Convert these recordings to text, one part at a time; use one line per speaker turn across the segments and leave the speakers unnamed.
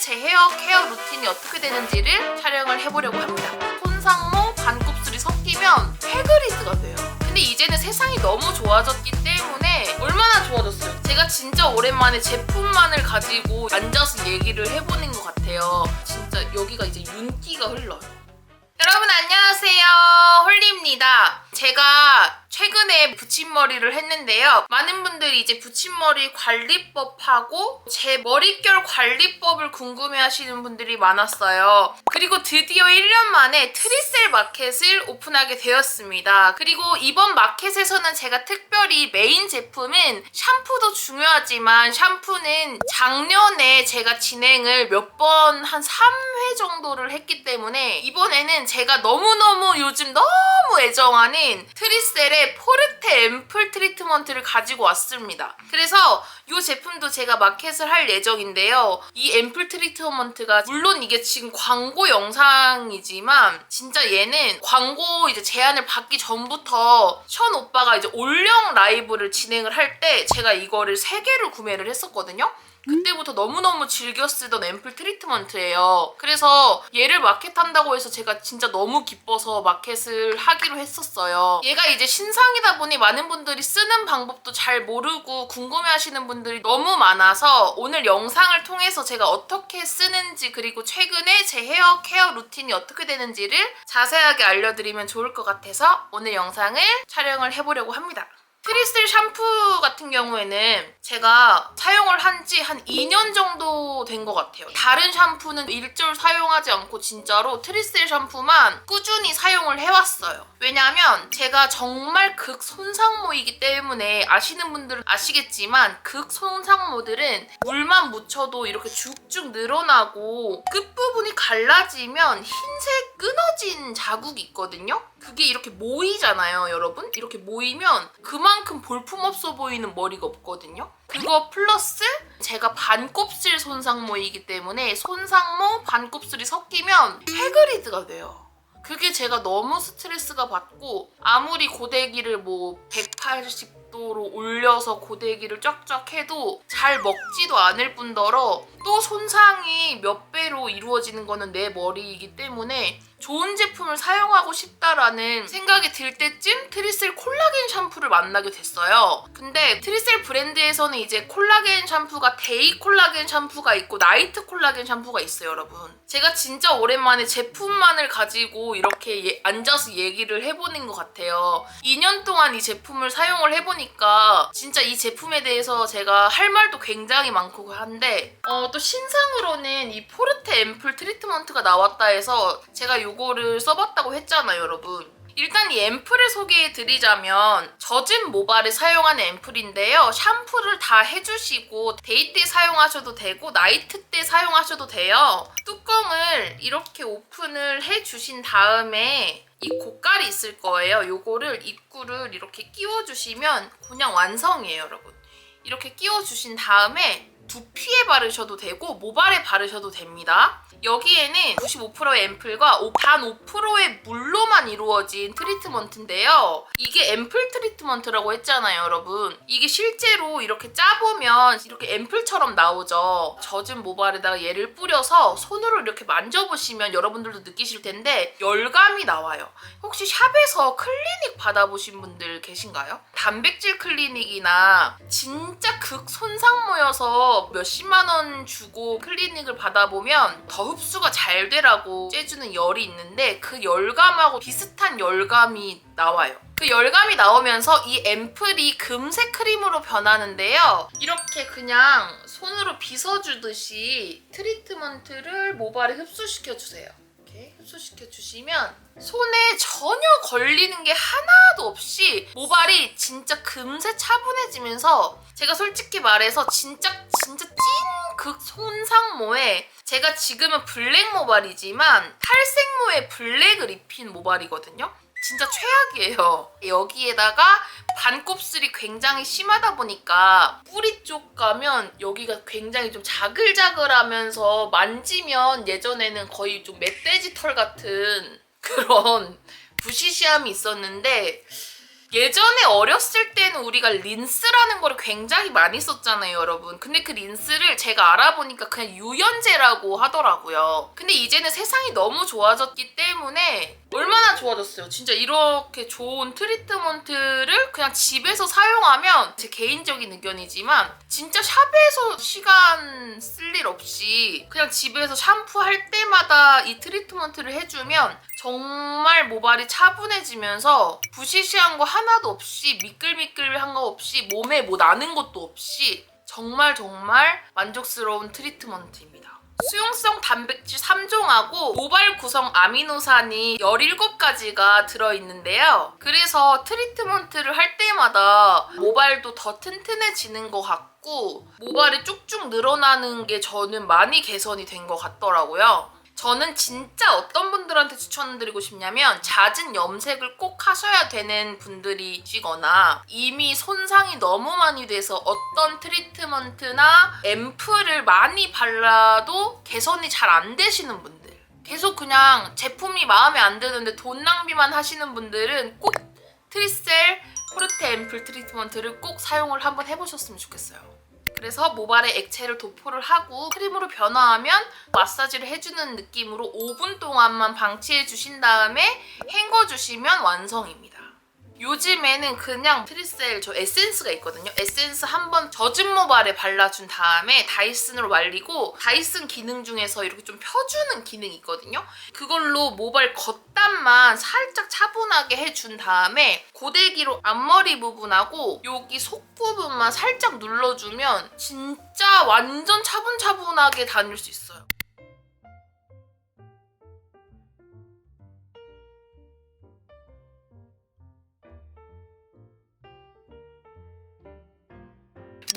제 헤어 케어 루틴이 어떻게 되는지를 촬영을 해보려고 합니다. 손상모, 반곱슬이 섞이면 헤그리드가 돼요. 근데 이제는 세상이 너무 좋아졌기 때문에 얼마나 좋아졌어요. 제가 진짜 오랜만에 제품만을 가지고 앉아서 얘기를 해보는 것 같아요. 진짜 여기가 이제 윤기가 흘러요. 여러분 안녕하세요. 홀리입니다. 제가 최근에 붙임머리를 했는데요. 많은 분들이 이제 붙임머리 관리법하고 제 머릿결 관리법을 궁금해 하시는 분들이 많았어요. 그리고 드디어 1년 만에 트리셀 마켓을 오픈하게 되었습니다. 그리고 이번 마켓에서는 제가 특별히 메인 제품은 샴푸도 중요하지만 샴푸는 작년에 제가 진행을 몇 번 한 3회 정도를 했기 때문에 이번에는 제가 너무너무 요즘 너무 애정하는 트리셀의 포르테 앰플 트리트먼트를 가지고 왔습니다. 그래서 이 제품도 제가 마켓을 할 예정인데요. 이 앰플 트리트먼트가 물론 이게 지금 광고 영상이지만 진짜 얘는 광고 이제 제안을 받기 전부터 션 오빠가 이제 올영 라이브를 진행을 할 때 제가 이거를 세 개를 구매를 했었거든요. 그때부터 너무너무 즐겨 쓰던 앰플 트리트먼트예요. 그래서 얘를 마켓한다고 해서 제가 진짜 너무 기뻐서 마켓을 하기로 했었어요. 얘가 이제 신상이다 보니 많은 분들이 쓰는 방법도 잘 모르고 궁금해하시는 분들이 너무 많아서 오늘 영상을 통해서 제가 어떻게 쓰는지 그리고 최근에 제 헤어 케어 루틴이 어떻게 되는지를 자세하게 알려드리면 좋을 것 같아서 오늘 영상을 촬영을 해보려고 합니다. 트리슬 샴푸 같은 경우에는 제가 사용을 한 지 한 2년 정도 된 것 같아요. 다른 샴푸는 일절 사용하지 않고 진짜로 트리슬 샴푸만 꾸준히 사용을 해왔어요. 왜냐하면 제가 정말 극 손상모이기 때문에 아시는 분들은 아시겠지만 극 손상모들은 물만 묻혀도 이렇게 쭉쭉 늘어나고 끝부분이 갈라지면 흰색 끊어진 자국이 있거든요. 그게 이렇게 모이잖아요, 여러분. 이렇게 모이면 그만 큼 볼품없어 보이는 머리가 없거든요. 그거 플러스 제가 반곱슬 손상모이기 때문에 손상모, 반곱슬이 섞이면 헤그리드가 돼요. 그게 제가 너무 스트레스가 받고 아무리 고데기를 뭐 180 도로 올려서 고데기를 쫙쫙 해도 잘 먹지도 않을 뿐더러 또 손상이 몇 배로 이루어지는 거는 내 머리이기 때문에 좋은 제품을 사용하고 싶다라는 생각이 들 때쯤 트리셀 콜라겐 샴푸를 만나게 됐어요. 근데 트리셀 브랜드에서는 이제 콜라겐 샴푸가 데이 콜라겐 샴푸가 있고 나이트 콜라겐 샴푸가 있어요, 여러분. 제가 진짜 오랜만에 제품만을 가지고 이렇게 예- 앉아서 얘기를 해보는 것 같아요. 2년 동안 이 제품을 사용을 해보니 까 진짜 이 제품에 대해서 제가 할 말도 굉장히 많고 한데 어, 또 신상으로는 이 포르테 앰플 트리트먼트가 나왔다 해서 제가 요거를 써봤다고 했잖아요, 여러분. 일단 이 앰플을 소개해 드리자면 젖은 모발에 사용하는 앰플인데요. 샴푸를 다 해주시고 데이 때 사용하셔도 되고 나이트 때 사용하셔도 돼요. 뚜껑을 이렇게 오픈을 해주신 다음에 이 고깔이 있을 거예요. 요거를 입구를 이렇게 끼워주시면 그냥 완성이에요, 여러분. 이렇게 끼워주신 다음에 두피에 바르셔도 되고 모발에 바르셔도 됩니다. 여기에는 95%의 앰플과 오- 단 5%의 물로만 이루어진 트리트먼트인데요. 이게 앰플 트리트먼트라고 했잖아요, 여러분. 이게 실제로 이렇게 짜보면 이렇게 앰플처럼 나오죠. 젖은 모발에다가 얘를 뿌려서 손으로 이렇게 만져보시면 여러분들도 느끼실 텐데 열감이 나와요. 혹시 샵에서 클리닉 받아보신 분들 계신가요? 단백질 클리닉이나 진짜 극 손상 모여 서 몇십만 원 주고 클리닉을 받아보면 더 흡수가 잘 되라고 째주는 열이 있는데 그 열감하고 비슷한 열감이 나와요. 그 열감이 나오면서 이 앰플이 금색 크림으로 변하는데요. 이렇게 그냥 손으로 빗어주듯이 트리트먼트를 모발에 흡수시켜 주세요. 이렇게 흡수시켜 주시면 손에 전혀 걸리는 게 하나도 없이 모발이 진짜 금세 차분해지면서 제가 솔직히 말해서 진짜 진짜 찐 극 손상모에 제가 지금은 블랙 모발이지만 탈색모에 블랙을 입힌 모발이거든요. 진짜 최악이에요. 여기에다가 반곱슬이 굉장히 심하다 보니까 뿌리 쪽 가면 여기가 굉장히 좀 자글자글하면서 만지면 예전에는 거의 좀 멧돼지 털 같은 그런 부시시함이 있었는데 예전에 어렸을 때는 우리가 린스라는 거를 굉장히 많이 썼잖아요, 여러분. 근데 그 린스를 제가 알아보니까 그냥 유연제라고 하더라고요. 근데 이제는 세상이 너무 좋아졌기 때문에 얼마나 좋아졌어요. 진짜 이렇게 좋은 트리트먼트를 그냥 집에서 사용하면 제 개인적인 의견이지만 진짜 샵에서 시간 쓸 일 없이 그냥 집에서 샴푸할 때마다 이 트리트먼트를 해주면 정말 모발이 차분해지면서 부시시한 거 하나도 없이 미끌미끌한 거 없이 몸에 뭐 나는 것도 없이 정말 정말 만족스러운 트리트먼트입니다. 수용성 단백질 3종하고 모발 구성 아미노산이 17가지가 들어있는데요. 그래서 트리트먼트를 할 때마다 모발도 더 튼튼해지는 것 같고 모발이 쭉쭉 늘어나는 게 저는 많이 개선이 된 것 같더라고요. 저는 진짜 어떤 분들한테 추천드리고 싶냐면 잦은 염색을 꼭 하셔야 되는 분들이시거나 이미 손상이 너무 많이 돼서 어떤 트리트먼트나 앰플을 많이 발라도 개선이 잘 안 되시는 분들 계속 그냥 제품이 마음에 안 드는데 돈 낭비만 하시는 분들은 꼭 트리셀 포르테 앰플 트리트먼트를 꼭 사용을 한번 해보셨으면 좋겠어요. 그래서 모발에 액체를 도포를 하고 크림으로 변화하면 마사지를 해주는 느낌으로 5분 동안만 방치해 주신 다음에 헹궈 주시면 완성입니다. 요즘에는 그냥 트리셀 저 에센스가 있거든요. 에센스 한 번 젖은 모발에 발라준 다음에 다이슨으로 말리고 다이슨 기능 중에서 이렇게 좀 펴주는 기능이 있거든요. 그걸로 모발 겉단만 살짝 차분하게 해준 다음에 고데기로 앞머리 부분하고 여기 속 부분만 살짝 눌러주면 진짜 완전 차분차분하게 다닐 수 있어요.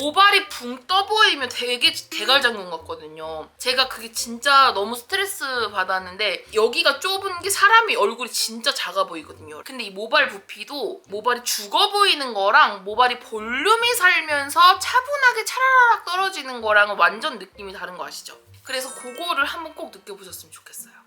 모발이 붕 떠 보이면 되게 대갈장군 같거든요. 제가 그게 진짜 너무 스트레스 받았는데 여기가 좁은 게 사람이 얼굴이 진짜 작아 보이거든요. 근데 이 모발 부피도 모발이 죽어 보이는 거랑 모발이 볼륨이 살면서 차분하게 차라락 떨어지는 거랑은 완전 느낌이 다른 거 아시죠? 그래서 그거를 한번 꼭 느껴보셨으면 좋겠어요.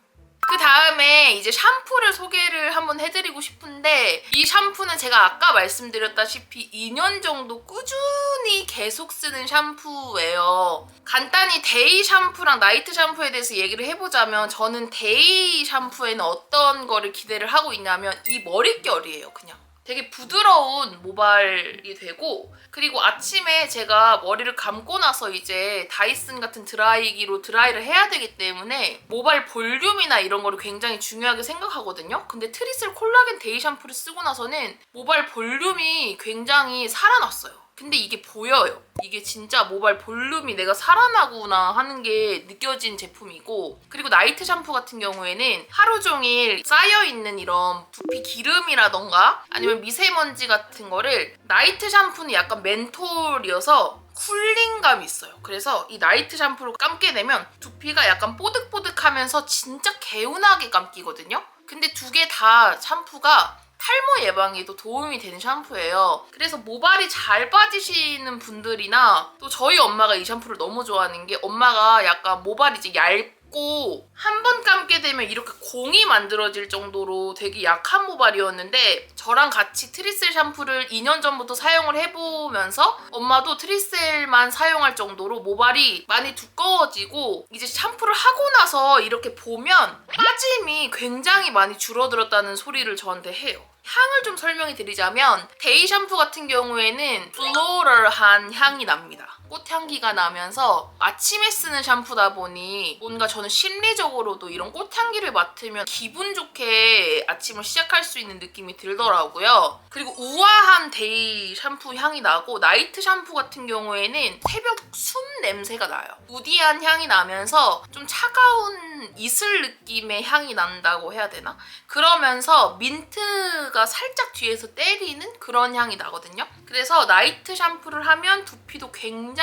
그 다음에 이제 샴푸를 소개를 한번 해드리고 싶은데 이 샴푸는 제가 아까 말씀드렸다시피 2년 정도 꾸준히 계속 쓰는 샴푸예요. 간단히 데이 샴푸랑 나이트 샴푸에 대해서 얘기를 해보자면 저는 데이 샴푸에는 어떤 거를 기대를 하고 있냐면 이 머릿결이에요 그냥. 되게 부드러운 모발이 되고 그리고 아침에 제가 머리를 감고 나서 이제 다이슨 같은 드라이기로 드라이를 해야 되기 때문에 모발 볼륨이나 이런 거를 굉장히 중요하게 생각하거든요. 근데 트리슬 콜라겐 데이 샴푸를 쓰고 나서는 모발 볼륨이 굉장히 살아났어요. 근데 이게 보여요. 이게 진짜 모발 볼륨이 내가 살아나구나 하는 게 느껴진 제품이고 그리고 나이트 샴푸 같은 경우에는 하루 종일 쌓여있는 이런 두피 기름이라던가 아니면 미세먼지 같은 거를 나이트 샴푸는 약간 멘톨이어서 쿨링감이 있어요. 그래서 이 나이트 샴푸를 감게 되면 두피가 약간 뽀득뽀득하면서 진짜 개운하게 감기거든요. 근데 두 개 다 샴푸가 탈모 예방에도 도움이 되는 샴푸예요. 그래서 모발이 잘 빠지시는 분들이나 또 저희 엄마가 이 샴푸를 너무 좋아하는 게 엄마가 약간 모발이 이제 얇고 한번 감게 되면 이렇게 공이 만들어질 정도로 되게 약한 모발이었는데 저랑 같이 트리셀 샴푸를 2년 전부터 사용을 해보면서 엄마도 트리셀만 사용할 정도로 모발이 많이 두꺼워지고 이제 샴푸를 하고 나서 이렇게 보면 빠짐이 굉장히 많이 줄어들었다는 소리를 저한테 해요. 향을 좀 설명해 드리자면 데이 샴푸 같은 경우에는 플로럴한 향이 납니다. 꽃향기가 나면서 아침에 쓰는 샴푸다 보니 뭔가 저는 심리적으로도 이런 꽃향기를 맡으면 기분 좋게 아침을 시작할 수 있는 느낌이 들더라고요. 그리고 우아한 데이 샴푸 향이 나고 나이트 샴푸 같은 경우에는 새벽 숨 냄새가 나요. 우디한 향이 나면서 좀 차가운 이슬 느낌의 향이 난다고 해야 되나? 그러면서 민트가 살짝 뒤에서 때리는 그런 향이 나거든요. 그래서 나이트 샴푸를 하면 두피도 굉장히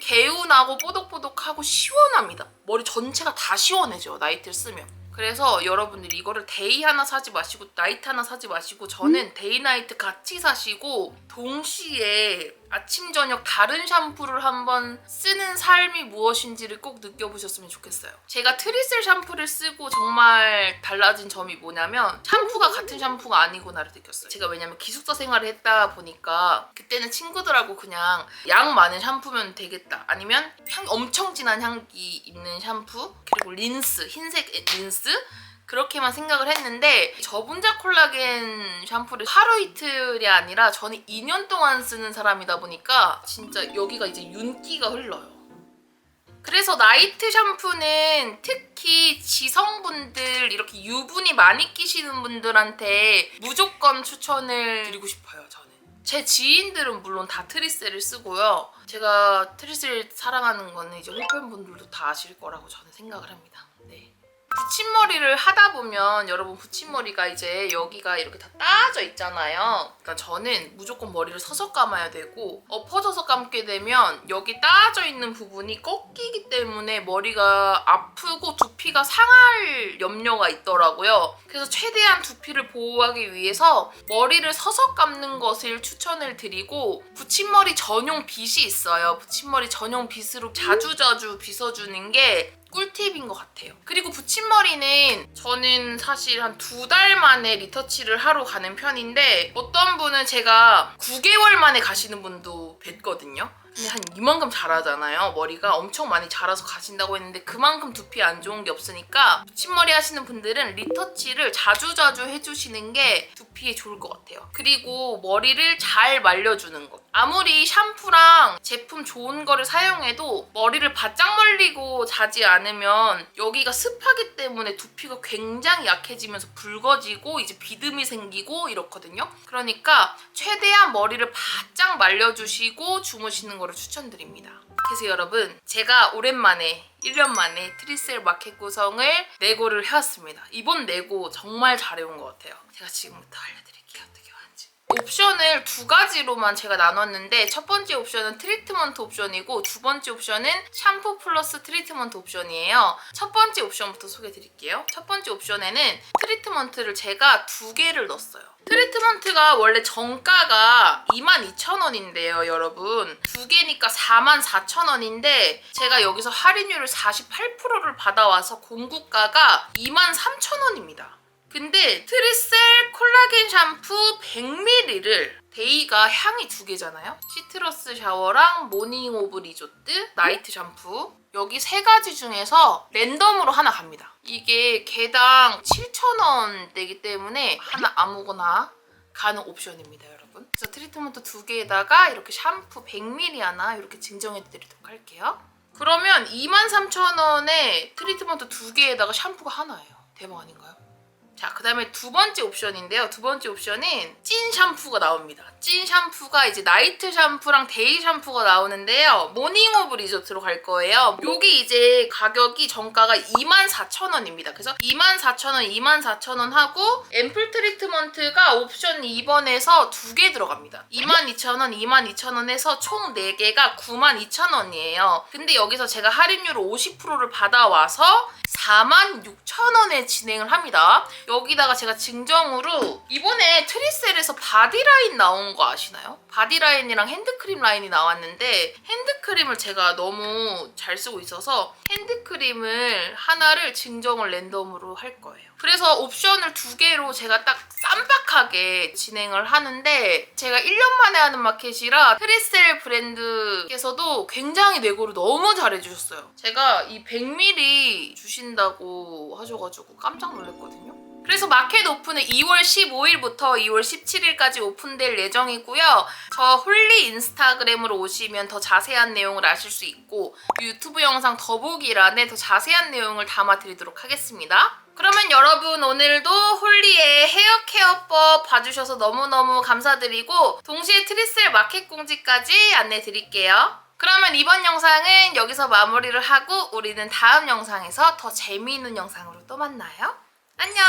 개운하고 뽀독뽀독하고 시원합니다. 머리 전체가 다 시원해져요. 나이트를 쓰면. 그래서 여러분들 이거를 데이 하나 사지 마시고 나이트 하나 사지 마시고 저는 데이 나이트 같이 사시고 동시에 아침 저녁 다른 샴푸를 한번 쓰는 삶이 무엇인지를 꼭 느껴보셨으면 좋겠어요. 제가 트리셀 샴푸를 쓰고 정말 달라진 점이 뭐냐면 샴푸가 같은 샴푸가 아니구나를 느꼈어요. 제가 왜냐면 기숙사 생활을 했다 보니까 그때는 친구들하고 그냥 양 많은 샴푸면 되겠다. 아니면 향 엄청 진한 향기 있는 샴푸 그리고 린스 흰색 린스 그렇게만 생각을 했는데 저분자 콜라겐 샴푸를 하루 이틀이 아니라 저는 2년 동안 쓰는 사람이다 보니까 진짜 여기가 이제 윤기가 흘러요. 그래서 나이트 샴푸는 특히 지성분들 이렇게 유분이 많이 끼시는 분들한테 무조건 추천을 드리고 싶어요 저는 제 지인들은 물론 다 트리셀을 쓰고요 제가 트리셀 사랑하는 거는 이제 홀팬 분들도 다 아실 거라고 저는 생각을 합니다 네. 붙임머리를 하다 보면 여러분 붙임머리가 이제 여기가 이렇게 다 따져 있잖아요. 그러니까 저는 무조건 머리를 서서 감아야 되고 엎어져서 감게 되면 여기 따져 있는 부분이 꺾이기 때문에 머리가 아프고 두피가 상할 염려가 있더라고요. 그래서 최대한 두피를 보호하기 위해서 머리를 서서 감는 것을 추천을 드리고 붙임머리 전용 빗이 있어요. 붙임머리 전용 빗으로 자주자주 빗어주는 게 꿀팁인 것 같아요. 그리고 붙임머리는 저는 사실 한 두 달 만에 리터치를 하러 가는 편인데 어떤 분은 제가 9개월 만에 가시는 분도 뵀거든요. 근데 한 이만큼 자라잖아요. 머리가 엄청 많이 자라서 가신다고 했는데 그만큼 두피 안 좋은 게 없으니까 붙임머리 하시는 분들은 리터치를 자주자주 해주시는 게 두피에 좋을 것 같아요. 그리고 머리를 잘 말려주는 것. 아무리 샴푸랑 제품 좋은 거를 사용해도 머리를 바짝 말리고 자지 않으면 여기가 습하기 때문에 두피가 굉장히 약해지면서 붉어지고 이제 비듬이 생기고 이렇거든요. 그러니까 최대한 머리를 바짝 말려주시고 주무시는 거를 추천드립니다. 그래서 여러분 제가 오랜만에 1년 만에 트리셀 마켓 구성을 네고를 해왔습니다. 이번 네고 정말 잘해온 것 같아요. 제가 지금부터 알려드릴게요. 옵션을 두 가지로만 제가 나눴는데 첫 번째 옵션은 트리트먼트 옵션이고 두 번째 옵션은 샴푸 플러스 트리트먼트 옵션이에요. 첫 번째 옵션부터 소개해 드릴게요. 첫 번째 옵션에는 트리트먼트를 제가 두 개를 넣었어요. 트리트먼트가 원래 정가가 22,000원인데요, 여러분. 두 개니까 44,000원인데 제가 여기서 할인율을 48%를 받아와서 공구가가 23,000원입니다. 근데 트리셀 콜라겐 샴푸 100ml를 데이가 향이 두 개잖아요. 시트러스 샤워랑 모닝 오브 리조트, 나이트 샴푸 여기 세 가지 중에서 랜덤으로 하나 갑니다. 이게 개당 7,000원대이기 때문에 하나 아무거나 가는 옵션입니다, 여러분. 그래서 트리트먼트 두 개에다가 이렇게 샴푸 100ml 하나 이렇게 증정해 드리도록 할게요. 그러면 23,000원에 트리트먼트 두 개에다가 샴푸가 하나예요. 대박 아닌가요? 자, 그 다음에 두 번째 옵션인데요. 두 번째 옵션은 찐 샴푸가 나옵니다. 찐 샴푸가 이제 나이트 샴푸랑 데이 샴푸가 나오는데요. 모닝 오브 리조트로 갈 거예요. 요게 이제 가격이 정가가 24,000원입니다. 그래서 24,000원, 24,000원 하고 앰플 트리트먼트가 옵션 2번에서 두 개 들어갑니다. 22,000원, 22,000원 해서 총 4개가 92,000원이에요. 근데 여기서 제가 할인율을 50%를 받아와서 46,000원에 진행을 합니다. 여기다가 제가 증정으로 이번에 트리셀에서 바디라인 나온 거 아시나요? 바디라인이랑 핸드크림 라인이 나왔는데 핸드크림을 제가 너무 잘 쓰고 있어서 핸드크림을 하나를 증정을 랜덤으로 할 거예요. 그래서 옵션을 두 개로 제가 딱 쌈박하게 진행을 하는데 제가 1년 만에 하는 마켓이라 트리셀 브랜드께서도 굉장히 내고를 너무 잘해주셨어요. 제가 이 100ml 주신다고 하셔가지고 깜짝 놀랐거든요. 그래서 마켓 오픈은 2월 15일부터 2월 17일까지 오픈될 예정이고요. 저 홀리 인스타그램으로 오시면 더 자세한 내용을 아실 수 있고 유튜브 영상 더보기란에 더 자세한 내용을 담아드리도록 하겠습니다. 그러면 여러분 오늘도 홀리의 헤어 케어법 봐주셔서 너무너무 감사드리고 동시에 트리셀 마켓 공지까지 안내 드릴게요. 그러면 이번 영상은 여기서 마무리를 하고 우리는 다음 영상에서 더 재미있는 영상으로 또 만나요. 안녕!